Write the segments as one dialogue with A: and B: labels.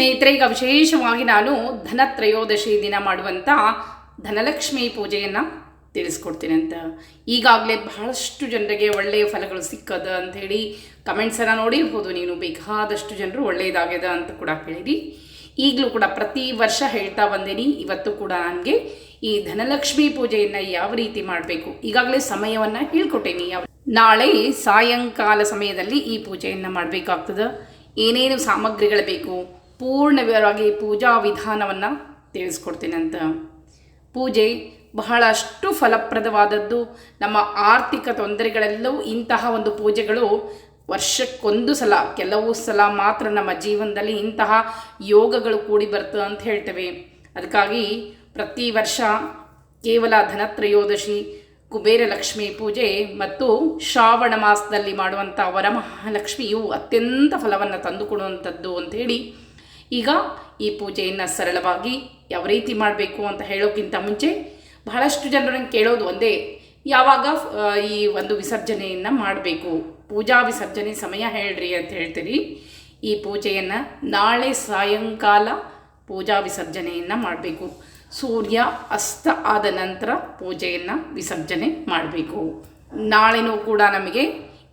A: ಸ್ನೇಹಿತರೆ, ಈಗ ವಿಶೇಷವಾಗಿ ನಾನು ಧನತ್ರಯೋದಶಿ ದಿನ ಮಾಡುವಂಥ ಧನಲಕ್ಷ್ಮಿ ಪೂಜೆಯನ್ನು ತಿಳಿಸ್ಕೊಡ್ತೀನಿ ಅಂತ. ಈಗಾಗಲೇ ಬಹಳಷ್ಟು ಜನರಿಗೆ ಒಳ್ಳೆಯ ಫಲಗಳು ಸಿಕ್ಕದ ಅಂಥೇಳಿ ಕಮೆಂಟ್ಸನ್ನು ನೋಡಿರ್ಬೋದು ನೀನು ಬೇಕಾದಷ್ಟು ಜನರು ಒಳ್ಳೆಯದಾಗ್ಯದ ಅಂತ ಕೂಡ ಹೇಳಿರಿ ಈಗಲೂ ಕೂಡ ಪ್ರತಿ ವರ್ಷ ಹೇಳ್ತಾ ಬಂದೀನಿ, ಇವತ್ತು ಕೂಡ ನನಗೆ ಈ ಧನಲಕ್ಷ್ಮಿ ಪೂಜೆಯನ್ನು ಯಾವ ರೀತಿ ಮಾಡಬೇಕು, ಈಗಾಗಲೇ ಸಮಯವನ್ನು ಹೇಳ್ಕೊಟ್ಟೇನಿ. ನಾಳೆ ಸಾಯಂಕಾಲ ಸಮಯದಲ್ಲಿ ಈ ಪೂಜೆಯನ್ನು ಮಾಡಬೇಕಾಗ್ತದೆ, ಏನೇನು ಸಾಮಗ್ರಿಗಳು ಬೇಕು ಪೂರ್ಣ ವಿವರವಾಗಿ ಪೂಜಾ ವಿಧಾನವನ್ನು ತಿಳಿಸ್ಕೊಡ್ತೀನಿ ಅಂತ. ಪೂಜೆ ಬಹಳಷ್ಟು ಫಲಪ್ರದವಾದದ್ದು. ನಮ್ಮ ಆರ್ಥಿಕ ತೊಂದರೆಗಳೆಲ್ಲವೂ ಇಂತಹ ಒಂದು ಪೂಜೆಗಳು ವರ್ಷಕ್ಕೊಂದು ಸಲ, ಕೆಲವು ಸಲ ಮಾತ್ರ ನಮ್ಮ ಜೀವನದಲ್ಲಿ ಇಂತಹ ಯೋಗಗಳು ಕೂಡಿ ಬರ್ತದೆ ಅಂತ ಹೇಳ್ತೇವೆ. ಅದಕ್ಕಾಗಿ ಪ್ರತಿ ವರ್ಷ ಕೇವಲ ಧನತ್ರಯೋದಶಿ, ಕುಬೇರ ಲಕ್ಷ್ಮಿ ಪೂಜೆ ಮತ್ತು ಶ್ರಾವಣ ಮಾಸದಲ್ಲಿ ಮಾಡುವಂಥ ವರಮಹಾಲಕ್ಷ್ಮಿಯು ಅತ್ಯಂತ ಫಲವನ್ನು ತಂದುಕೊಡುವಂಥದ್ದು ಅಂಥೇಳಿ ಈಗ ಈ ಪೂಜೆಯನ್ನು ಸರಳವಾಗಿ ಯಾವ ರೀತಿ ಮಾಡಬೇಕು ಅಂತ ಹೇಳೋಕ್ಕಿಂತ ಮುಂಚೆ ಬಹಳಷ್ಟು ಜನರನ್ನು ಕೇಳೋದು ಒಂದೇ, ಯಾವಾಗ ಈ ಒಂದು ವಿಸರ್ಜನೆಯನ್ನು ಮಾಡಬೇಕು? ಪೂಜಾ ವಿಸರ್ಜನೆ ಸಮಯ ಹೇಳ್ರಿ ಅಂತ ಹೇಳ್ತೀರಿ. ಈ ಪೂಜೆಯನ್ನು ನಾಳೆ ಸಾಯಂಕಾಲ ಪೂಜಾ ವಿಸರ್ಜನೆಯನ್ನು ಮಾಡಬೇಕು. ಸೂರ್ಯ ಅಸ್ತ ಆದ ನಂತರ ಪೂಜೆಯನ್ನು ವಿಸರ್ಜನೆ ಮಾಡಬೇಕು. ನಾಳೆನೂ ಕೂಡ ನಮಗೆ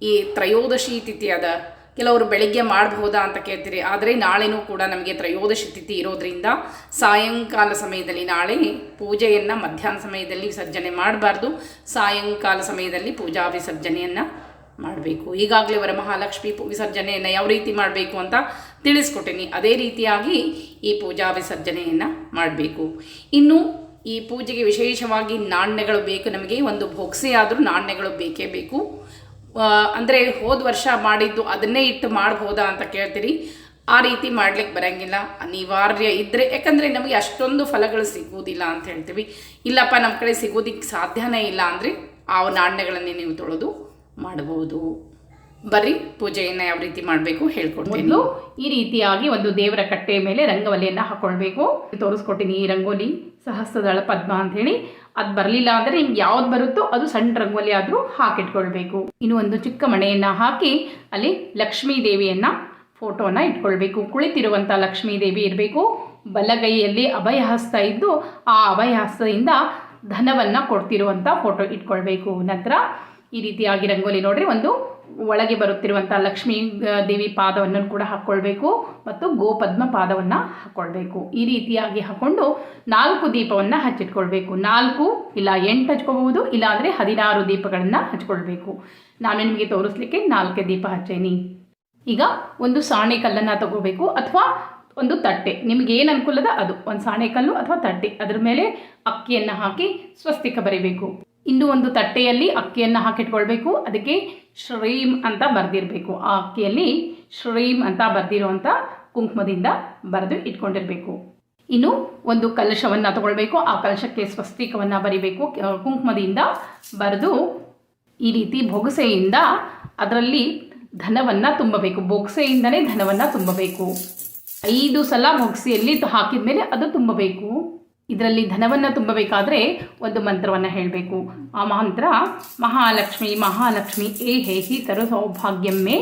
A: ಈ ತ್ರಯೋದಶಿ ತಿಥಿ ಅದ ಕೆಲವರು ಬೆಳಿಗ್ಗೆ ಮಾಡಬಹುದಾ ಅಂತ ಕೇಳ್ತೀರಿ. ಆದರೆ ನಾಳೆನೂ ಕೂಡ ನಮಗೆ ತ್ರಯೋದಶಿ ತಿಥಿ ಇರೋದ್ರಿಂದ ಸಾಯಂಕಾಲ ಸಮಯದಲ್ಲಿ ನಾಳೆ ಪೂಜೆಯನ್ನು ಮಧ್ಯಾಹ್ನ ಸಮಯದಲ್ಲಿ ವಿಸರ್ಜನೆ ಮಾಡಬಾರ್ದು. ಸಾಯಂಕಾಲ ಸಮಯದಲ್ಲಿ ಪೂಜಾ ವಿಸರ್ಜನೆಯನ್ನು ಮಾಡಬೇಕು. ಈಗಾಗಲೇ ವರಮಹಾಲಕ್ಷ್ಮಿ ವಿಸರ್ಜನೆಯನ್ನು ಯಾವ ರೀತಿ ಮಾಡಬೇಕು ಅಂತ ತಿಳಿಸ್ಕೊಟ್ಟೀನಿ. ಅದೇ ರೀತಿಯಾಗಿ ಈ ಪೂಜಾ ವಿಸರ್ಜನೆಯನ್ನು ಮಾಡಬೇಕು. ಇನ್ನು ಈ ಪೂಜೆಗೆ ವಿಶೇಷವಾಗಿ ನಾಣ್ಯಗಳು ಬೇಕು. ನಮಗೆ ಒಂದು ಆದರೂ ನಾಣ್ಯಗಳು ಬೇಕೇ ಬೇಕು. ಅಂದರೆ ಹೋದ ವರ್ಷ ಮಾಡಿದ್ದು ಅದನ್ನೇ ಇಟ್ಟು ಮಾಡ್ಬೋದಾ ಅಂತ ಕೇಳ್ತೀರಿ. ಆ ರೀತಿ ಮಾಡ್ಲಿಕ್ಕೆ ಬರಂಗಿಲ್ಲ. ಅನಿವಾರ್ಯ ಇದ್ದರೆ ಯಾಕಂದರೆ ನಮಗೆ ಅಷ್ಟೊಂದು ಫಲಗಳು ಸಿಗುವುದಿಲ್ಲ ಅಂತ ಹೇಳ್ತೀವಿ. ಇಲ್ಲಪ್ಪ ನಮ್ಮ ಕಡೆ ಸಿಗೋದಿಕ್ಕೆ ಸಾಧ್ಯನೇ ಇಲ್ಲ ಅಂದರೆ ಆ ನಾಣ್ಯಗಳನ್ನೇ ನೀವು ತೊಳೆದು ಮಾಡಬಹುದು ಬರ್ರಿ, ಪೂಜೆಯನ್ನು ಯಾವ ರೀತಿ ಮಾಡಬೇಕು ಹೇಳ್ಕೊಡ್ತೀನಿ. ಈ ರೀತಿಯಾಗಿ ಒಂದು ದೇವರ ಕಟ್ಟೆಯ ಮೇಲೆ ರಂಗವಲ್ಲಿಯನ್ನು ಹಾಕೊಳ್ಬೇಕು. ತೋರಿಸ್ಕೊಟ್ಟಿನಿ ಈ ರಂಗೋಲಿ ಸಹಸ್ರದಳ ಪದ್ಮ ಅಂತ ಹೇಳಿ. ಅದು ಬರಲಿಲ್ಲ ಅಂದರೆ ನಿಮ್ಗೆ ಯಾವ್ದು ಬರುತ್ತೋ ಅದು ಸಣ್ಣ ರಂಗೋಲಿ ಆದರೂ ಹಾಕಿಟ್ಕೊಳ್ಬೇಕು. ಇನ್ನು ಒಂದು ಚಿಕ್ಕ ಮಣೆಯನ್ನು ಹಾಕಿ ಅಲ್ಲಿ ಲಕ್ಷ್ಮೀ ದೇವಿಯನ್ನ ಫೋಟೋನ ಇಟ್ಕೊಳ್ಬೇಕು. ಕುಳಿತಿರುವಂಥ ಲಕ್ಷ್ಮೀ ದೇವಿ ಇರಬೇಕು. ಬಲಗೈಯಲ್ಲಿ ಅಭಯಹಸ್ತ ಇದ್ದು ಆ ಅಭಯಹಸ್ತದಿಂದ ಧನವನ್ನು ಕೊಡ್ತಿರುವಂಥ ಫೋಟೋ ಇಟ್ಕೊಳ್ಬೇಕು. ನಂತರ ಈ ರೀತಿಯಾಗಿ ರಂಗೋಲಿ ನೋಡ್ರಿ, ಒಂದು ಒಳಗೆ ಬರುತ್ತಿರುವಂಥ ಲಕ್ಷ್ಮೀ ದೇವಿ ಪಾದವನ್ನು ಕೂಡ ಹಾಕ್ಕೊಳ್ಬೇಕು ಮತ್ತು ಗೋಪದ್ಮ ಪಾದವನ್ನು ಹಾಕ್ಕೊಳ್ಬೇಕು ಈ ರೀತಿಯಾಗಿ ಹಾಕ್ಕೊಂಡು ನಾಲ್ಕು ದೀಪವನ್ನು ಹಚ್ಚಿಟ್ಕೊಳ್ಬೇಕು. ನಾಲ್ಕು ಇಲ್ಲ ಎಂಟು ಹಚ್ಕೋಬಹುದು ಇಲ್ಲ ಅಂದರೆ ಹದಿನಾರು ದೀಪಗಳನ್ನು ಹಚ್ಕೊಳ್ಬೇಕು. ನಾನು ನಿಮಗೆ ತೋರಿಸ್ಲಿಕ್ಕೆ ನಾಲ್ಕೇ ದೀಪ ಹಚ್ಚೇನಿ. ಈಗ ಒಂದು ಸಾಣೆ ಕಲ್ಲನ್ನು ತಗೋಬೇಕು ಅಥವಾ ಒಂದು ತಟ್ಟೆ. ನಿಮ್ಗೆ ಏನು ಅನುಕೂಲದ ಅದು. ಒಂದು ಸಾಣೆ ಕಲ್ಲು ಅಥವಾ ತಟ್ಟೆ. ಅದ್ರ ಮೇಲೆ ಅಕ್ಕಿಯನ್ನು ಹಾಕಿ ಸ್ವಸ್ತಿಕ ಬರೀಬೇಕು. ಇನ್ನು ಒಂದು ತಟ್ಟೆಯಲ್ಲಿ ಅಕ್ಕಿಯನ್ನು ಹಾಕಿಟ್ಕೊಳ್ಬೇಕು. ಅದಕ್ಕೆ ಶ್ರೀಮ್ ಅಂತ ಬರೆದಿರಬೇಕು. ಆ ಅಕ್ಕಿಯಲ್ಲಿ ಶ್ರೀಮ್ ಅಂತ ಬರೆದಿರುವಂಥ ಕುಂಕುಮದಿಂದ ಬರೆದು ಇಟ್ಕೊಂಡಿರಬೇಕು. ಇನ್ನು ಒಂದು ಕಲಶವನ್ನು ತಗೊಳ್ಬೇಕು. ಆ ಕಲಶಕ್ಕೆ ಸ್ವಸ್ತಿಕವನ್ನು ಬರಿಬೇಕು. ಕುಂಕುಮದಿಂದ ಬರೆದು ಈ ರೀತಿ ಬೊಗಸೆಯಿಂದ ಅದರಲ್ಲಿ ಧನವನ್ನು ತುಂಬಬೇಕು. ಬೊಗಸೆಯಿಂದನೇ ಧನವನ್ನು ತುಂಬಬೇಕು. ಐದು ಸಲ ಬೊಗಸೆಯಲ್ಲಿ ಹಾಕಿದ ಮೇಲೆ ಅದು ತುಂಬಬೇಕು. ಇದರಲ್ಲಿ ಧನವನ್ನು ತುಂಬಬೇಕಾದ್ರೆ ಒಂದು ಮಂತ್ರವನ್ನು ಹೇಳಬೇಕು. ಆ ಮಂತ್ರ, ಮಹಾಲಕ್ಷ್ಮಿ ಮಹಾಲಕ್ಷ್ಮಿ, ಏ ಹೇಹಿ ತರು ಸೌಭಾಗ್ಯಮ್ಮೆ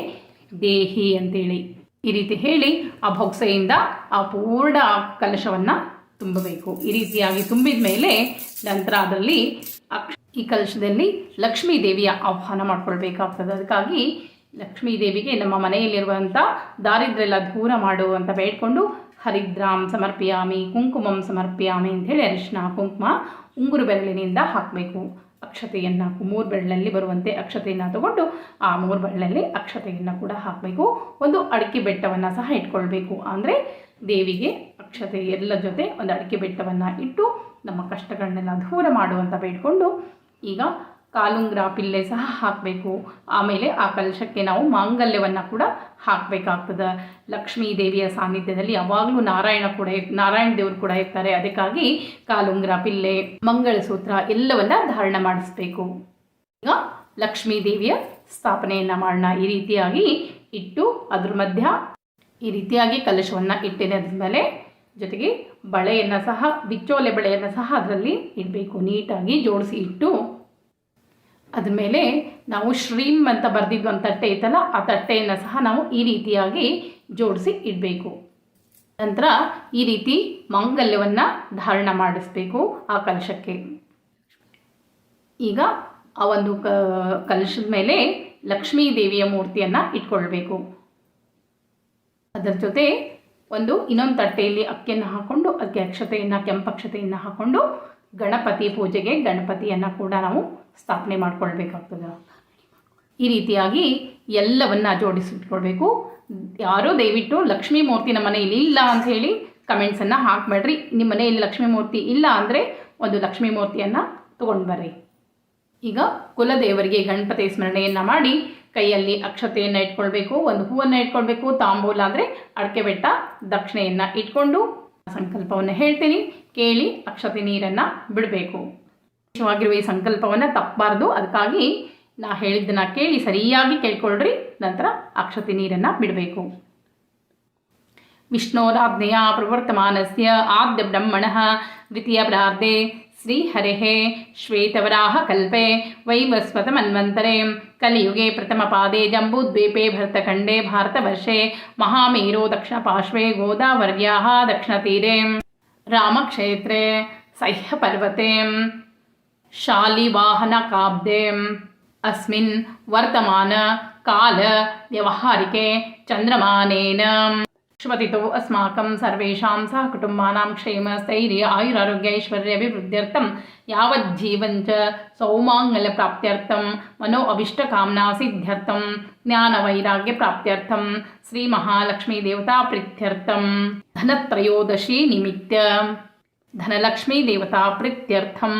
A: ದೇಹಿ ಅಂತೇಳಿ. ಈ ರೀತಿ ಹೇಳಿ ಆ ಭೊಕ್ಸೆಯಿಂದ ಆ ಪೂರ್ಣ ಕಲಶವನ್ನು ತುಂಬಬೇಕು. ಈ ರೀತಿಯಾಗಿ ತುಂಬಿದ ಮೇಲೆ ನಂತರ ಅದರಲ್ಲಿ ಈ ಕಲಶದಲ್ಲಿ ಲಕ್ಷ್ಮೀ ದೇವಿಯ ಆಹ್ವಾನ ಮಾಡಿಕೊಳ್ಬೇಕಾಗ್ತದೆ. ಅದಕ್ಕಾಗಿ ಲಕ್ಷ್ಮೀ ದೇವಿಗೆ ನಮ್ಮ ಮನೆಯಲ್ಲಿರುವಂಥ ದಾರಿದ್ರ್ಯ ದೂರ ಮಾಡು ಅಂತ ಬೇಡ್ಕೊಂಡು ಹರಿದ್ರಾಂ ಸಮರ್ಪಿಯಾಮಿ, ಕುಂಕುಮಂ ಸಮರ್ಪಯಾಮಿ ಅಂಥೇಳಿ ಅರಿಶಿನ ಕುಂಕುಮ ಉಂಗುರು ಬೆರಳಿನಿಂದ ಹಾಕಬೇಕು. ಅಕ್ಷತೆಯನ್ನು ಮೂರು ಬೆರಳಲ್ಲಿ ಬರುವಂತೆ ಅಕ್ಷತೆಯನ್ನು ತಗೊಂಡು ಆ ಮೂರು ಬೆರಳಲ್ಲಿ ಅಕ್ಷತೆಯನ್ನು ಕೂಡ ಹಾಕಬೇಕು. ಒಂದು ಅಡಿಕೆ ಬೆಟ್ಟವನ್ನು ಸಹ ಇಟ್ಕೊಳ್ಬೇಕು. ಅಂದರೆ ದೇವಿಗೆ ಅಕ್ಷತೆ ಎಲ್ಲ ಜೊತೆ ಒಂದು ಅಡಿಕೆ ಬೆಟ್ಟವನ್ನು ಇಟ್ಟು ನಮ್ಮ ಕಷ್ಟಗಳನ್ನೆಲ್ಲ ದೂರ ಮಾಡುವಂತ ಬೇಡ್ಕೊಂಡು ಈಗ ಕಾಲುಂಗ್ರ ಪಿಲ್ಲೆ ಸಹ ಹಾಕಬೇಕು. ಆಮೇಲೆ ಆ ಕಲಶಕ್ಕೆ ನಾವು ಮಾಂಗಲ್ಯವನ್ನು ಕೂಡ ಹಾಕಬೇಕಾಗ್ತದೆ. ಲಕ್ಷ್ಮೀ ದೇವಿಯ ಸಾನ್ನಿಧ್ಯದಲ್ಲಿ ಯಾವಾಗಲೂ ನಾರಾಯಣ ಕೂಡ ನಾರಾಯಣ ದೇವರು ಕೂಡ ಇರ್ತಾರೆ. ಅದಕ್ಕಾಗಿ ಕಾಲುಂಗ್ರ ಪಿಲ್ಲೆ, ಮಂಗಳಸೂತ್ರ ಎಲ್ಲವನ್ನ ಧಾರಣ ಮಾಡಿಸ್ಬೇಕು. ಈಗ ಲಕ್ಷ್ಮೀ ದೇವಿಯ ಸ್ಥಾಪನೆಯನ್ನು ಮಾಡೋಣ. ಈ ರೀತಿಯಾಗಿ ಇಟ್ಟು ಅದ್ರ ಮಧ್ಯ ಈ ರೀತಿಯಾಗಿ ಕಲಶವನ್ನು ಮೇಲೆ ಜೊತೆಗೆ ಬಳೆಯನ್ನು ಸಹ, ಬಿಚ್ಚೋಲೆ ಬಳೆಯನ್ನು ಸಹ ಅದರಲ್ಲಿ ಇಡಬೇಕು. ನೀಟಾಗಿ ಜೋಡಿಸಿ ಇಟ್ಟು ಅದ್ರ ಮೇಲೆ ನಾವು ಶ್ರೀಮ್ ಅಂತ ಬರೆದಿದ್ದು ಒಂದು ತಟ್ಟೆ ಇತ್ತಲ್ಲ ಆ ತಟ್ಟೆಯನ್ನು ಸಹ ನಾವು ಈ ರೀತಿಯಾಗಿ ಜೋಡಿಸಿ ಇಡಬೇಕು. ನಂತರ ಈ ರೀತಿ ಮಾಂಗಲ್ಯವನ್ನು ಧಾರಣ ಮಾಡಿಸ್ಬೇಕು ಆ ಕಲಶಕ್ಕೆ. ಈಗ ಆ ಒಂದು ಕಲಶದ ಮೇಲೆ ಲಕ್ಷ್ಮೀ ದೇವಿಯ ಮೂರ್ತಿಯನ್ನು ಇಟ್ಕೊಳ್ಬೇಕು. ಅದರ ಜೊತೆ ಒಂದು ಇನ್ನೊಂದು ತಟ್ಟೆಯಲ್ಲಿ ಅಕ್ಕಿಯನ್ನು ಹಾಕ್ಕೊಂಡು ಅದಕ್ಕೆ ಅಕ್ಷತೆಯನ್ನು, ಕೆಂಪಕ್ಷತೆಯನ್ನು ಹಾಕ್ಕೊಂಡು ಗಣಪತಿ ಪೂಜೆಗೆ ಗಣಪತಿಯನ್ನು ಕೂಡ ನಾವು ಸ್ಥಾಪನೆ ಮಾಡ್ಕೊಳ್ಬೇಕಾಗ್ತದೆ. ಈ ರೀತಿಯಾಗಿ ಎಲ್ಲವನ್ನ ಜೋಡಿಸಿಟ್ಕೊಳ್ಬೇಕು. ಯಾರೂ ದಯವಿಟ್ಟು ಲಕ್ಷ್ಮೀ ಮೂರ್ತಿ ನಮ್ಮ ಮನೆಯಲ್ಲಿ ಇಲ್ಲ ಅಂತ ಹೇಳಿ ಕಮೆಂಟ್ಸನ್ನು ಹಾಕಬೇಡ್ರಿ. ನಿಮ್ಮ ಮನೆಯಲ್ಲಿ ಲಕ್ಷ್ಮೀ ಮೂರ್ತಿ ಇಲ್ಲ ಅಂದರೆ ಒಂದು ಲಕ್ಷ್ಮೀ ಮೂರ್ತಿಯನ್ನು ತೊಗೊಂಡು ಬರ್ರಿ. ಈಗ ಕುಲದೇವರಿಗೆ ಗಣಪತಿ ಸ್ಮರಣೆಯನ್ನು ಮಾಡಿ ಕೈಯಲ್ಲಿ ಅಕ್ಷತೆಯನ್ನು ಇಟ್ಕೊಳ್ಬೇಕು, ಒಂದು ಹೂವನ್ನು ಇಟ್ಕೊಳ್ಬೇಕು, ತಾಂಬೂಲ ಅಂದರೆ ಅಡಕೆ ಬೆಟ್ಟ, ದಕ್ಷಿಣೆಯನ್ನು ಇಟ್ಕೊಂಡು ಸಂಕಲ್ಪವನ್ನು ಹೇಳ್ತೀನಿ. ಕೇಳಿ ಅಕ್ಷತೆ ನೀರನ್ನು ಬಿಡಬೇಕು. ವಿಶೇಷವಾಗಿರುವ ಈ ಸಂಕಲ್ಪವನ್ನು ತಪ್ಪಬಾರ್ದು ಅದಕ್ಕಾಗಿ ನಾ ಹೇಳಿದ್ದನ್ನು ಕೇಳಿ ಸರಿಯಾಗಿ ಕೇಳ್ಕೊಳ್ರಿ. ನಂತರ ಅಕ್ಷತಿ ನೀರನ್ನು ಬಿಡಬೇಕು. ವಿಷ್ಣೋರಾಜ್ಞೆಯ ಪ್ರವರ್ತಮಾನಸ್ಯ ಆದ್ಯ ಬ್ರಹ್ಮಣ ದ್ವಿತೀಯ ಪ್ರಾರ್ಥೆ ಶ್ರೀಹರೆಃ ಶ್ವೇತವರಾಹ ಕಲ್ಪೆ ವೈವಸ್ವತ ಮನ್ವಂತರೆ. ಕಲಿಯುಗೆ ಪ್ರಥಮ ಪಾದೆ ಜಂಬೂದ್ವೀಪೆ ಭರ್ತಖಂಡೆ ಭಾರತವರ್ಷೆ. ಮಹಾಮೇರೋ ದಕ್ಷಿಣ ಪಾರ್ಶ್ವೆ ರಾಮ ದಕ್ಷಿಣತೀರೆ. ರಾಮಕ್ಷೇತ್ರೆ ಸಹ್ಯಪರ್ವತೆ शालिवाहनकाब्दे अस्मिन् वर्तमानकाल व्यवहारिके चन्द्रमानेन शुभतितो अस्माकं सर्वेषां सहकुटुम्बानां क्षेमस्थैर्य आयुरारोग्यैश्वर्यभिवृद्ध्यर्थं यावज्जीवञ्च सौमाङ्गलप्राप्त्यर्थं मनो अभिष्टकामनासिद्ध्यर्थं ज्ञानवैराग्यप्राप्त्यर्थं श्रीमहालक्ष्मीदेवताप्रीत्यर्थं धनत्रयोदशी निमित्त धनलक्ष्मीदेवताप्रीत्यर्थम्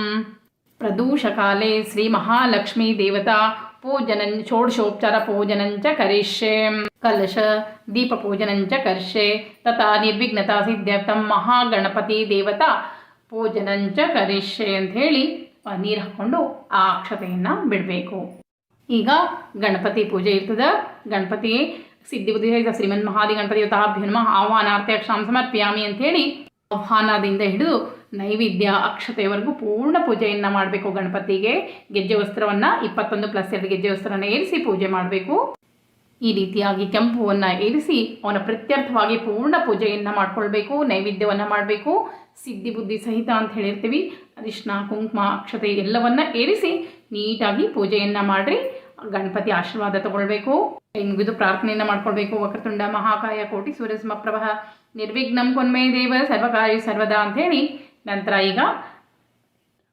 A: ಪ್ರದೂಷಕಾಲೆ ಶ್ರೀ ಮಹಾಲಕ್ಷ್ಮೀ ದೇವತಾ ಪೂಜನಂ ಷೋಡಶೋಪಚಾರ ಪೂಜನಂಚ ಕರಿಷ್ಯೆ ಕಲಶ ದೀಪ ಪೂಜನಂಚ ಕರಿಷ್ಯೆ ತಥಾ ನಿರ್ವಿಘ್ನತಾ ಸಿದ್ಧಾರ್ಥಂ ಮಹಾಗಣಪತಿ ದೇವತಾ ಪೂಜನಂಚ ಕರಿಷ್ಯೆ ಅಂತ ಹೇಳಿ ನೀರು ಹಾಕ್ಕೊಂಡು ಆ ಅಕ್ಷತೆಯನ್ನು ಬಿಡಬೇಕು. ಈಗ ಗಣಪತಿ ಪೂಜೆ ಇರ್ತದೆ. ಗಣಪತಿ ಸಿದ್ಧಿ ಬುದ್ಧಿ ಶ್ರೀಮನ್ ಮಹಾದಿ ಗಣಪತಿ ಆಹ್ವಾನಾರ್ಥಿ ಅಕ್ಷಾಂ ಸಮರ್ಪ್ಯಾಮಿ ಅಂತ ಹೇಳಿ ಆಹ್ವಾನದಿಂದ ಹಿಡಿದು ನೈವೇದ್ಯ ಅಕ್ಷತೆಯವರೆಗೂ ಪೂರ್ಣ ಪೂಜೆಯನ್ನು ಮಾಡಬೇಕು ಗಣಪತಿಗೆ. ಗೆಜ್ಜೆ ವಸ್ತ್ರವನ್ನು ಇಪ್ಪತ್ತೊಂದು ಪ್ಲಸ್ ಎರಡು ಗೆಜ್ಜೆ ವಸ್ತ್ರವನ್ನು ಏರಿಸಿ ಪೂಜೆ ಮಾಡಬೇಕು. ಈ ರೀತಿಯಾಗಿ ಕೆಂಪುವನ್ನು ಏರಿಸಿ ಅವನ ಪ್ರತ್ಯರ್ಥವಾಗಿ ಪೂರ್ಣ ಪೂಜೆಯನ್ನು ಮಾಡಿಕೊಳ್ಬೇಕು, ನೈವೇದ್ಯವನ್ನು ಮಾಡಬೇಕು. ಸಿದ್ಧಿ ಬುದ್ಧಿ ಸಹಿತ ಅಂತ ಹೇಳಿರ್ತೀವಿ. ಅರಿಶಿನ ಕುಂಕುಮ, ಅಕ್ಷತೆ ಎಲ್ಲವನ್ನ ಏರಿಸಿ ನೀಟಾಗಿ ಪೂಜೆಯನ್ನು ಮಾಡಿರಿ. ಗಣಪತಿ ಆಶೀರ್ವಾದ ತಗೊಳ್ಬೇಕು. ಮುಗಿದು ಪ್ರಾರ್ಥನೆಯನ್ನು ಮಾಡ್ಕೊಳ್ಬೇಕು. ವಕ್ರತುಂಡ, ಮಹಾಕಾಯ, ಕೋಟಿ, ಸೂರ್ಯ ಸಮಪ್ರಭ ನಿರ್ವಿಘ್ನಂ ಕೊನ್ಮೇ ದೇವ, ಸರ್ವಕಾರಿ, ಸರ್ವದಾ ಅಂತ ಹೇಳಿ ನಂತರ ಈಗ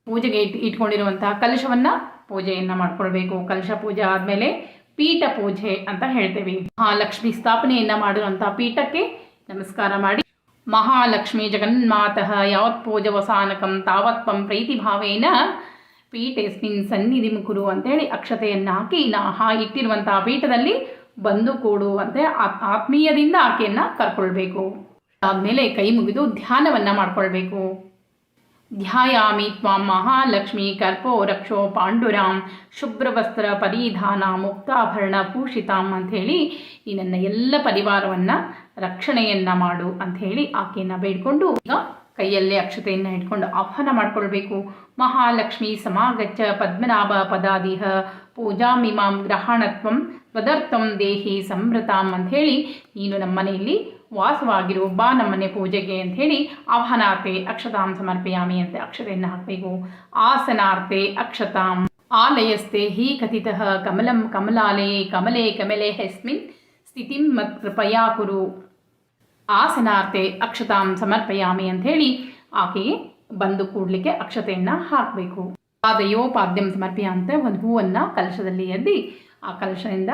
A: ಪೂಜೆಗೆ ಇಟ್ ಇಟ್ಕೊಂಡಿರುವಂತಹ ಕಲಶವನ್ನು ಪೂಜೆಯನ್ನು ಮಾಡ್ಕೊಳ್ಬೇಕು. ಕಲಶ ಪೂಜೆ ಆದಮೇಲೆ ಪೀಠ ಪೂಜೆ ಅಂತ ಹೇಳ್ತೇವೆ. ಮಹಾಲಕ್ಷ್ಮಿ ಸ್ಥಾಪನೆಯನ್ನು ಮಾಡಿರುವಂತಹ ಪೀಠಕ್ಕೆ ನಮಸ್ಕಾರ ಮಾಡಿ. ಮಹಾಲಕ್ಷ್ಮಿ ಜಗನ್ಮಾತಃ ಯಾವತ್ ಪೂಜವಸಾನಕಂ ತಾವತ್ಪಂ ಪ್ರೀತಿಭಾವೇನ ಪೀಠೆಸ್ಮಿನ್ ಸನ್ನಿಧಿ ಮುಕುರು ಅಂತೇಳಿ ಅಕ್ಷತೆಯನ್ನು ಹಾಕಿ ನಾ ಹಾ ಇಟ್ಟಿರುವಂತಹ ಪೀಠದಲ್ಲಿ ಬಂದು ಕೂಡು ಅಂತ ಆತ್- ಆತ್ಮೀಯದಿಂದ ಆಕೆಯನ್ನು ಕರ್ಕೊಳ್ಬೇಕು. ಆದಮೇಲೆ ಕೈ ಮುಗಿದು ಧ್ಯಾನವನ್ನು ಮಾಡ್ಕೊಳ್ಬೇಕು. ಧ್ಯಾಯಾಮಿ ತ್ವಾಂ ಮಹಾಲಕ್ಷ್ಮಿ ಕರ್ಪೋರಕ್ಷೋ ಪಾಂಡುರಾಂ ಶುಭ್ರವಸ್ತ್ರ ಪರಿಧಾನ ಮುಕ್ತಾಭರಣ ಭೂಷಿತಾಂ ಅಂಥೇಳಿ ಈ ನನ್ನ ಎಲ್ಲ ಪರಿವಾರವನ್ನು ರಕ್ಷಣೆಯನ್ನು ಮಾಡು ಅಂಥೇಳಿ ಆಕೆಯನ್ನು ಬೇಡಿಕೊಂಡು ಈಗ ಕೈಯಲ್ಲೇ ಅಕ್ಷತೆಯನ್ನು ಇಟ್ಕೊಂಡು ಆಹ್ವಾನ ಮಾಡಿಕೊಳ್ಬೇಕು. ಮಹಾಲಕ್ಷ್ಮಿ ಸಮಾಗಚ್ಚ ಪದ್ಮನಾಭ ಪದಾದಿಹ ಪೂಜಾಮಿಮಾಂ ಗ್ರಹಣತ್ವಂ ತ್ವದರ್ಥಂ ದೇಹಿ ಸಂಭ್ರತಾಂ ಅಂಥೇಳಿ ನೀನು ನಮ್ಮ ಮನೆಯಲ್ಲಿ ವಾಸವಾಗಿರು. ಬಾ ನಮ್ಮನೆ ಪೂಜೆಗೆ ಅಂತೇಳಿ ಆಹ್ವಾನಾರ್ಥೆ ಅಕ್ಷತಾಂ ಸಮರ್ಪಯಾಮಿ ಅಂತ ಅಕ್ಷತೆಯನ್ನು ಹಾಕಬೇಕು. ಆಸನಾರ್ಥೆ ಅಕ್ಷತಾಂ ಆಲಯಸ್ತೆ ಹಿ ಕಥಿತಃ ಕಮಲಂ ಕಮಲಾಲೇ, ಕಮಲೆ ಕಮಲೆ ಹೆಸ್ಮಿನ್ ಸ್ಥಿತಿಂ ಮತ್ ಕೃಪಯಾ ಕುರು. ಆಸನಾರ್ಥೆ ಅಕ್ಷತಾಂ ಸಮರ್ಪಯಾಮಿ ಅಂಥೇಳಿ ಆಕೆಗೆ ಬಂದು ಕೂಡಲಿಕ್ಕೆ ಅಕ್ಷತೆಯನ್ನು ಹಾಕಬೇಕು. ಪಾದಯೋಪಾದ್ಯಂ ಸಮರ್ಪಯ ಅಂತ ಒಂದು ಹೂವನ್ನು ಕಲಶದಲ್ಲಿ ಎದ್ದಿ ಆ ಕಲಶದಿಂದ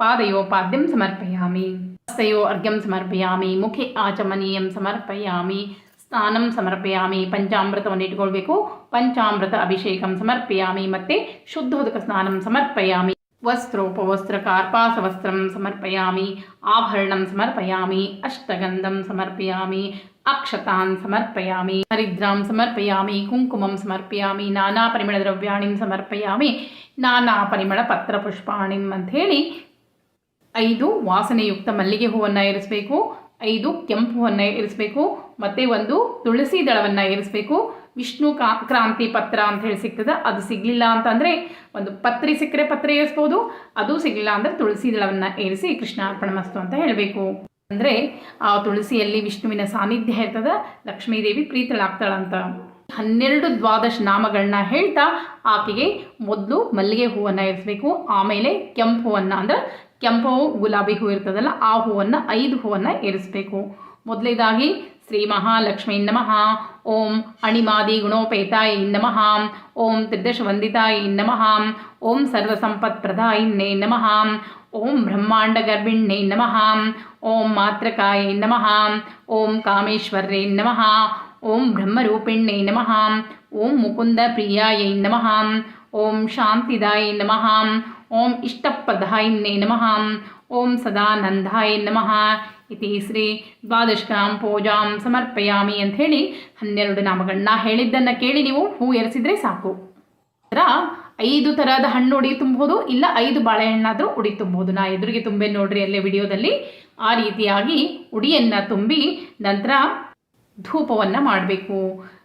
A: ಪಾದಯೋಪಾದ್ಯಂ ಸಮರ್ಪಯಾಮಿ. ಹಸ್ತಯೋ ಅರ್ಘ್ಯಂ ಸಮರ್ಪಯಾಮಿ ಮುಖೆ ಆಚಮನೀಯಂ ಸಮರ್ಪಯಾಮಿ ಸ್ನಾನಂ ಸಮರ್ಪಯಾಮಿ ಪಂಚಾಮೃತವನ್ನು ಇಟ್ಕೊಳ್ಬೇಕು ಪಂಚಾಮೃತ ಅಭಿಷೇಕಂ ಸಮರ್ಪಯಾಮಿ ಮತ್ತೆ ಶುದ್ಧೋದಕ ಸ್ನಾನಂ ಸಮರ್ಪಯಾಮಿ ವಸ್ತ್ರೋಪವಸ್ತ್ರ ಕಾರ್ಪಾಸವಸ್ತ್ರಂ ಸಮರ್ಪಯಾಮಿ ಆಭರಣಂ ಸಮರ್ಪಯಾಮಿ ಅಷ್ಟಗಂಧಂ ಸಮರ್ಪಯಾಮಿ ಅಕ್ಷತಾನ್ ಸಮರ್ಪಯಾಮಿ ಹರಿದ್ರಾಂ ಸಮರ್ಪಯಾಮಿ ಕುಂಕುಮಂ ಸಮರ್ಪಯಾಮಿ ನಾನಾ ಪರಿಮಳ ದ್ರವ್ಯಾಣಿಂ ಸಮರ್ಪಯಾಮಿ ನಾನಾ ಪರಿಮಳ ಪತ್ರ ಪುಷ್ಪಾಣಿಂ ಅಂಥೇಳಿ ಐದು, ವಾಸನೆಯುಕ್ತ ಮಲ್ಲಿಗೆ ಹೂವನ್ನು ಇರಿಸಬೇಕು. ಐದು, ಕೆಂಪು ಹೂವನ್ನು ಇರಿಸಬೇಕು. ಮತ್ತು ಒಂದು, ತುಳಸಿ ದಳವನ್ನು ಇರಿಸಬೇಕು. ವಿಷ್ಣು ಕಾ, ಕ್ರಾಂತಿ ಪತ್ರ ಅಂತ ಹೇಳಿ ಸಿಗ್ತದೆ, ಅದು ಸಿಗಲಿಲ್ಲ ಅಂತಂದರೆ ಒಂದು ಪತ್ರಿ ಸಿಕ್ಕರೆ ಪತ್ರೆ ಇರಿಸ್ಬೋದು. ಅದು ಸಿಗಲಿಲ್ಲ ಅಂದರೆ ತುಳಸಿ ದಳವನ್ನು ಏರಿಸಿ ಕೃಷ್ಣ ಅರ್ಪಣ ಮಸ್ತು ಅಂತ ಹೇಳಬೇಕು. ಅಂದರೆ ಆ ತುಳಸಿಯಲ್ಲಿ ವಿಷ್ಣುವಿನ ಸಾನ್ನಿಧ್ಯ ಇರ್ತದೆ, ಲಕ್ಷ್ಮೀದೇವಿ ಪ್ರೀತಳಾಗ್ತಾಳಂತ ಹನ್ನೆರಡು ದ್ವಾದಶ ನಾಮಗಳನ್ನ ಹೇಳ್ತಾ ಆಕೆಗೆ ಮೊದಲು ಮಲ್ಲಿಗೆ ಹೂವನ್ನು ಇರಿಸ್ಬೇಕು. ಆಮೇಲೆ ಕೆಂಪು ಹೂವನ್ನು ಅಂದರೆ ಕೆಂಪು ಗುಲಾಬಿ ಹೂ ಇರ್ತದಲ್ಲ, ಆ ಹೂವನ್ನು ಐದು ಹೂವನ್ನು ಇರಿಸ್ಬೇಕು. ಮೊದಲೇದಾಗಿ ಶ್ರೀ ಮಹಾಲಕ್ಷ್ಮೀ ನಮಃ, ಓಂ ಅಣಿಮಾದಿ ಗುಣೋಪೇತಾಯ ನಮಃ, ಓಂ ತ್ರಿದಶವಂದಿತಾಯ ನಮಃ, ಓಂ ಸರ್ವಸಂಪತ್ಪ್ರದಾಯಿನ್ನೇ ನಮಃ, ಓಂ ಬ್ರಹ್ಮಾಂಡ ಬ್ರಹ್ಮಾಂಡಗರ್ಭಿಣ್ಯೈ ನಮಃ, ಓಂ ಮಾತ್ರಕಾಯ ನಮಃ, ಓಂ ಕಾಮೇಶ್ವರ್ಯೈ ನಮಃ, ಓಂ ಬ್ರಹ್ಮರೂಪಿಣ್ಯೈ ನಮಃ, ಓಂ ಮುಕುಂದ ಪ್ರಿಯಾಯೈ ನಮಃ, ಓಂ ಶಾಂತಿದಾಯ ನಮಃ ಓಂ ಇಷ್ಟಪ್ರದಾಯಿನ್ಯೈ ನಮಃ. ಓಂ ಸದಾನಂದಾಯ ನಮಃ. ಇತಿ ಶ್ರೀ ದ್ವಾದಶಕಾಂ ಪೂಜಾಂ ಸಮರ್ಪಯಾಮಿ ಅಂತ ಹೇಳಿ ಹನ್ನೆರಡು ನಾಮಗಳನ್ನ ಹೇಳಿದ್ದನ್ನು ಕೇಳಿ ನೀವು ಹೂ ಎರೆಸಿದ್ರೆ ಸಾಕು. ಥರ ಐದು ಥರದ ಹಣ್ಣು ಉಡಿ ತುಂಬೋದು, ಇಲ್ಲ ಐದು ಬಾಳೆಹಣ್ಣಾದರೂ ಉಡಿ ತುಂಬೋದು. ನಾ ಎದುರಿಗೆ ತುಂಬೆ ನೋಡ್ರಿ ಅಲ್ಲೇ ವಿಡಿಯೋದಲ್ಲಿ. ಆ ರೀತಿಯಾಗಿ ಉಡಿಯನ್ನು ತುಂಬಿ ನಂತರ ಧೂಪವನ್ನು ಮಾಡಬೇಕು.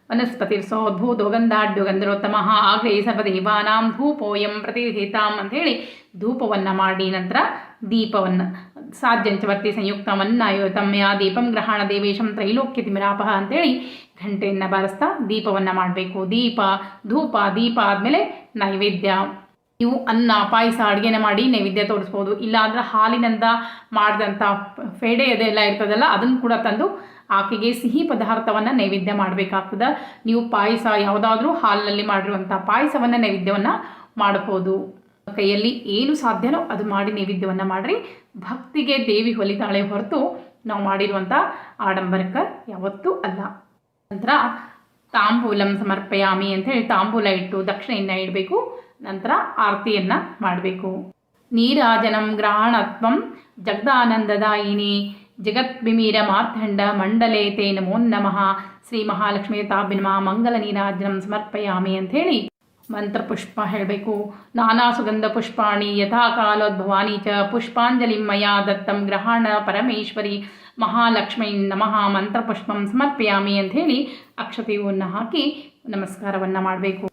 A: ವನಸ್ಪತಿ ಸೋದ್ಭೂತೋ ಗಂಧಾಢ್ಯೋ ಗಂಧರೋತ್ತಮಃ ಆಗ್ರಹಿ ಸರ್ವದೇವಾನಾಂ ಧೂಪೋಯಂ ಪ್ರತಿಹಿತಾಂ ಅಂಥೇಳಿ ಧೂಪವನ್ನು ಮಾಡಿ ನಂತರ ದೀಪವನ್ನು ಸಾಧ್ಯಂಚವರ್ತಿ ಸಂಯುಕ್ತವನ್ನ ತಮ್ಮಯ ದೀಪಂ ಗ್ರಹಣ ದೇವೇಶಂ ತ್ರೈಲೋಕ್ಯ ತಿಮಿರಾಪಹ ಅಂತೇಳಿ ಘಂಟೆಯನ್ನು ಬಾರಿಸ್ತಾ ದೀಪವನ್ನು ಮಾಡಬೇಕು. ದೀಪ, ಧೂಪ, ದೀಪ ಆದಮೇಲೆ ನೈವೇದ್ಯ. ಇವು ಅನ್ನ, ಪಾಯಸ, ಅಡುಗೆನ ಮಾಡಿ ನೈವೇದ್ಯ ತೋರಿಸ್ಬೋದು. ಇಲ್ಲಾಂದ್ರೆ ಹಾಲಿನಿಂದ ಮಾಡಿದಂಥ ಫೇಡೆ ಅದೆಲ್ಲ ಇರ್ತದಲ್ಲ, ಅದನ್ನು ಕೂಡ ತಂದು ಆಕೆಗೆ ಸಿಹಿ ಪದಾರ್ಥವನ್ನು ನೈವೇದ್ಯ ಮಾಡಬೇಕಾಗ್ತದೆ. ನೀವು ಪಾಯಸ ಯಾವುದಾದ್ರೂ ಹಾಲಿನಲ್ಲಿ ಮಾಡಿರುವಂಥ ಪಾಯಸವನ್ನು ನೈವೇದ್ಯವನ್ನು ಮಾಡ್ಬೋದು. ಕೈಯಲ್ಲಿ ಏನು ಸಾಧ್ಯನೋ ಅದು ಮಾಡಿ ನೈವೇದ್ಯವನ್ನು ಮಾಡಿರಿ. ಭಕ್ತಿಗೆ ದೇವಿ ಹೊಲಿತಾಳೆ ಹೊರತು ನಾವು ಮಾಡಿರುವಂಥ ಆಡಂಬರಕ್ಕೆ ಯಾವತ್ತೂ ಅಲ್ಲ. ನಂತರ ತಾಂಬೂಲಂ ಸಮರ್ಪಯಾಮಿ ಅಂತ ಹೇಳಿ ತಾಂಬೂಲ ಇಟ್ಟು ದಕ್ಷಿಣೆಯನ್ನು ಇಡಬೇಕು. ನಂತರ ಆರತಿಯನ್ನು ಮಾಡಬೇಕು. ನೀರಾಜನಂ ಗ್ರಹಣತ್ವಂ ಜಗದಾನಂದದಾಯಿನಿ ಜಗತ್ಬಿಮೀರ ಮಾರ್ಥಂಡ ಮಂಡಲೆ ತೇ ನಮೋ ನಮಃ. ಶ್ರೀ ಮಹಾಲಕ್ಷ್ಮೀ ತಾಭಿನಮ ಮಂಗಲ ನೀರಾಜನಂ ಸಮರ್ಪಯಾಮಿ ಅಂತ ಹೇಳಿ ಮಂತ್ರ ಪುಷ್ಪ ಹೇಳಬೇಕು. ನಾನಾ ಸುಗಂಧ ಪುಷ್ಪಾಣಿ ಯಥಾ ಕಾಲೋದ್ಭವಾನಿ ಚ ಪುಷ್ಪಾಂಜಲಿ ಮಯಾ ದತ್ತಂ ಗ್ರಹಣ ಪರಮೇಶ್ವರಿ. ಮಹಾಲಕ್ಷ್ಮೀ ನಮಃ ಮಂತ್ರಪುಷ್ಪಂ ಸಮರ್ಪಯಾಮಿ ಹೇಳಿ ಅಕ್ಷತೆಯನ್ನು ಹಾಕಿ ನಮಸ್ಕಾರವನ್ನು ಮಾಡಬೇಕು.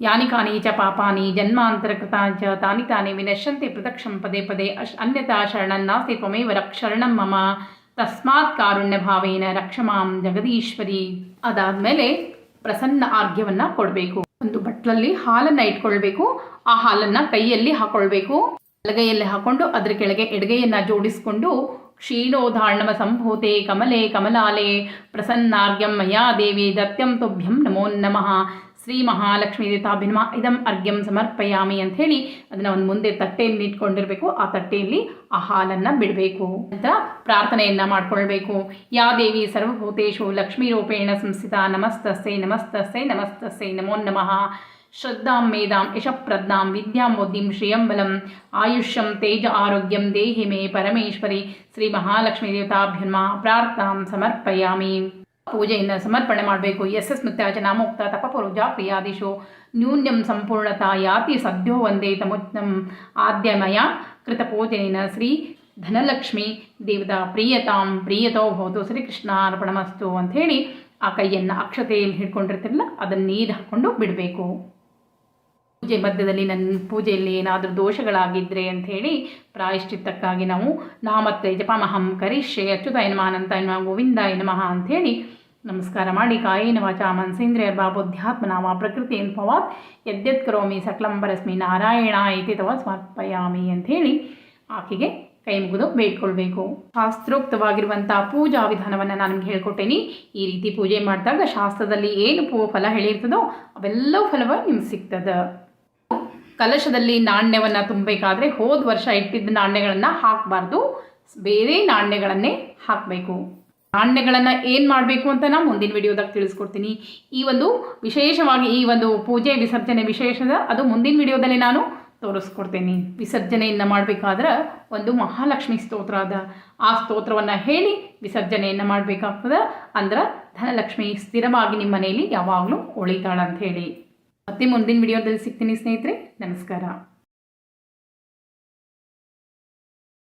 A: ಯಾನಿ ಕಾನಿ ಚ ಪಾಪಾನಿ ಜನ್ಮಾಂತರಕೃತಾ ತಾನಿ ತಾನಿ ವಿನಶ್ಯಂತೆ ಪೃಥಕ್ಷಂ ಪದೇ ಪದೇ ಅಶ್ ಅನ್ಯತಾ ಶರಣನ್ನಾಸ್ತಿ ತ್ವಮೇವ ರಕ್ಷರಣಂ ಮಮ, ತಸ್ಮಾತ್ ಕಾರುಣ್ಯ ಭಾವೇನ ರಕ್ಷಮಾಂ ಜಗದೀಶ್ವರಿ. ಅದಾದಮೇಲೆ ಪ್ರಸನ್ನ ಆರ್ಘ್ಯವನ್ನು ಕೊಡಬೇಕು. ಒಂದು ಬಟ್ಲಲ್ಲಿ ಹಾಲನ್ನು ಇಟ್ಕೊಳ್ಬೇಕು. ಆ ಹಾಲನ್ನು ಕೈಯಲ್ಲಿ ಹಾಕೊಳ್ಬೇಕು. ಬಲಗೈಯಲ್ಲಿ ಹಾಕೊಂಡು ಅದರ ಕೆಳಗೆ ಎಡಗೈಯನ್ನು ಜೋಡಿಸಿಕೊಂಡು ಕ್ಷೀಣೋಧಾರ್ಣವ ಸಂಭೂತೆ ಕಮಲೆ ಕಮಲಾಲೆ, ಪ್ರಸನ್ನಾರ್ಘ್ಯಂ ಮಯಾ ದೇವಿ ದತ್ಯಂ ತುಭ್ಯಂ ನಮೋ ನಮಃ. ಶ್ರೀ ಮಹಾಲಕ್ಷ್ಮೀ ದೇತಾಭಿನಮ ಇದಂ ಅರ್ಘ್ಯಂ ಸಮರ್ಪಯಾಮಿ ಅಂತ ಹೇಳಿ ಅದನ್ನು ಒಂದು ಮುಂದೆ ತಟ್ಟೆಯಲ್ಲಿ ಇಟ್ಕೊಂಡಿರಬೇಕು. ಆ ತಟ್ಟೆಯಲ್ಲಿ ಆ ಹಾಲನ್ನ ಬಿಡಬೇಕು. ನಂತರ ಪ್ರಾರ್ಥನೆಯನ್ನು ಮಾಡ್ಕೊಳ್ಬೇಕು. ಯಾ ದೇವಿ ಸರ್ವಭೂತೇಶು ಲಕ್ಷ್ಮೀ ರೂಪೇಣ ಸಂಸ್ಥಿತ, ನಮಸ್ತಸ್ಸೆ ನಮಸ್ತಸ್ಸೆ ನಮಸ್ತಸ್ಸೆ, ನಮೋ ನಮಃ. ಶ್ರದ್ಧಾಂ ಮೇಧಾಂ ಯಶಪ್ರಜ್ಞಾಂ ವಿದ್ಯಾಂ ಬುದ್ಧಿಂ ಶ್ರಿಯಂಬಲಂ. ಆಯುಷ್ಯಂ ತೇಜ ಆರೋಗ್ಯಂ ದೇಹಿ ಮೇ ಪರಮೇಶ್ವರಿ. ಶ್ರೀ ಮಹಾಲಕ್ಷ್ಮೀ ದೇವತಾಭ್ಯನ್ಮ ಪ್ರಾರ್ಥಾಂ ಸಮರ್ಪಯಾಮಿ. ಪೂಜೆಯನ್ನು ಸಮರ್ಪಣೆ ಮಾಡಬೇಕು. ಎಸ್ ಎಸ್ ಮುತ್ಯಾಜನ ನಾಮೋಕ್ತ ತಪಪೂರ್ವಜಾ ಕ್ರಿಯಾದಿಶು ನ್ಯೂನ್ಯಂ ಸಂಪೂರ್ಣತಾ ಯಾತಿ ಸದ್ಯೋ ವಂದೇ ತಮುತ್ನಂ ಆದ್ಯಮಯ ಕೃತ ಪೂಜೆನ ಶ್ರೀ ಧನಲಕ್ಷ್ಮಿ ದೇವತಾ ಪ್ರಿಯತಾಂ ಪ್ರಿಯತೋ ಭವತು ಶ್ರೀಕೃಷ್ಣಾರ್ಪಣಮಸ್ತು ಅಂಥೇಳಿ ಆ ಕೈಯನ್ನು ಅಕ್ಷತೆಯಲ್ಲಿ ಹಿಡ್ಕೊಂಡಿರ್ತಿರಲ್ಲ ಅದನ್ನು ನೀರು ಹಾಕ್ಕೊಂಡು ಬಿಡಬೇಕು. ಪೂಜೆ ಮಧ್ಯದಲ್ಲಿ ನನ್ನ ಪೂಜೆಯಲ್ಲಿ ಏನಾದರೂ ದೋಷಗಳಾಗಿದ್ದರೆ ಅಂಥೇಳಿ ಪ್ರಾಯಶ್ಚಿತ್ತಕ್ಕಾಗಿ ನಾವು ನಾಮತ್ತೆ ಜಪಮಹಂ ಕರಿಷ್ಯೆ ಅಚ್ಯುತಾಯ ನಮಃ ಗೋವಿಂದ ನಮಃ ನಮಃ ಅಂಥೇಳಿ ನಮಸ್ಕಾರ ಮಾಡಿ ಕಾಯೇನ ವಾಚ ಮನಸೇಂದ್ರಿಯರ್ವಾ ಬುದ್ಧ್ಯಾತ್ಮನ ವಾ ಪ್ರಕೃತಿ ಅನುಭವಾತ್ ಯದ್ಯತ್ ಕರೋಮಿ ಸಕಲಂಬರಸ್ಮಿ ನಾರಾಯಣ ಇತಿ ತವ ಸಮರ್ಪಯಾಮಿ ಅಂಥೇಳಿ ಆಕೆಗೆ ಕೈ ಮುಗಿದು ಬೇಡ್ಕೊಳ್ಬೇಕು. ಶಾಸ್ತ್ರೋಕ್ತವಾಗಿರುವಂಥ ಪೂಜಾ ವಿಧಾನವನ್ನು ನಾನು ನಿಮ್ಗೆ ಹೇಳ್ಕೊಟ್ಟೇನಿ. ಈ ರೀತಿ ಪೂಜೆ ಮಾಡಿದಾಗ ಶಾಸ್ತ್ರದಲ್ಲಿ ಏನು ಫಲ ಹೇಳಿರ್ತದೋ ಅವೆಲ್ಲವೂ ಫಲವ ನಿಮ್ಗೆ ಸಿಗ್ತದೆ. ಕಲಶದಲ್ಲಿ ನಾಣ್ಯವನ್ನು ತುಂಬಬೇಕಾದ್ರೆ ಹೋದ ವರ್ಷ ಇಟ್ಟಿದ್ದ ನಾಣ್ಯಗಳನ್ನು ಹಾಕಬಾರ್ದು. ಬೇರೆ ನಾಣ್ಯಗಳನ್ನೇ ಹಾಕಬೇಕು. ನಾಣ್ಯಗಳನ್ನು ಏನು ಮಾಡಬೇಕು ಅಂತ ನಾನು ಮುಂದಿನ ವಿಡಿಯೋದಾಗ ತಿಳಿಸ್ಕೊಡ್ತೀನಿ. ಈ ಒಂದು ವಿಶೇಷವಾಗಿ ಈ ಒಂದು ಪೂಜೆ ವಿಸರ್ಜನೆ ವಿಶೇಷದ ಅದು ಮುಂದಿನ ವಿಡಿಯೋದಲ್ಲಿ ನಾನು ತೋರಿಸ್ಕೊಡ್ತೇನೆ. ವಿಸರ್ಜನೆಯನ್ನು ಮಾಡಬೇಕಾದ್ರೆ ಒಂದು ಮಹಾಲಕ್ಷ್ಮಿ ಸ್ತೋತ್ರ ಅದ. ಆ ಸ್ತೋತ್ರವನ್ನು ಹೇಳಿ ವಿಸರ್ಜನೆಯನ್ನು ಮಾಡಬೇಕಾಗ್ತದೆ. ಅಂದ್ರೆ ಧನಲಕ್ಷ್ಮಿ ಸ್ಥಿರವಾಗಿ ನಿಮ್ಮ ಮನೆಯಲ್ಲಿ ಯಾವಾಗಲೂ ಉಳಿತಾಳ ಅಂತ ಹೇಳಿ. ಮತ್ತೆ ಮುಂದಿನ ವಿಡಿಯೋದಲ್ಲಿ ಸಿಗ್ತೀನಿ ಸ್ನೇಹಿತರೆ ನಮಸ್ಕಾರ.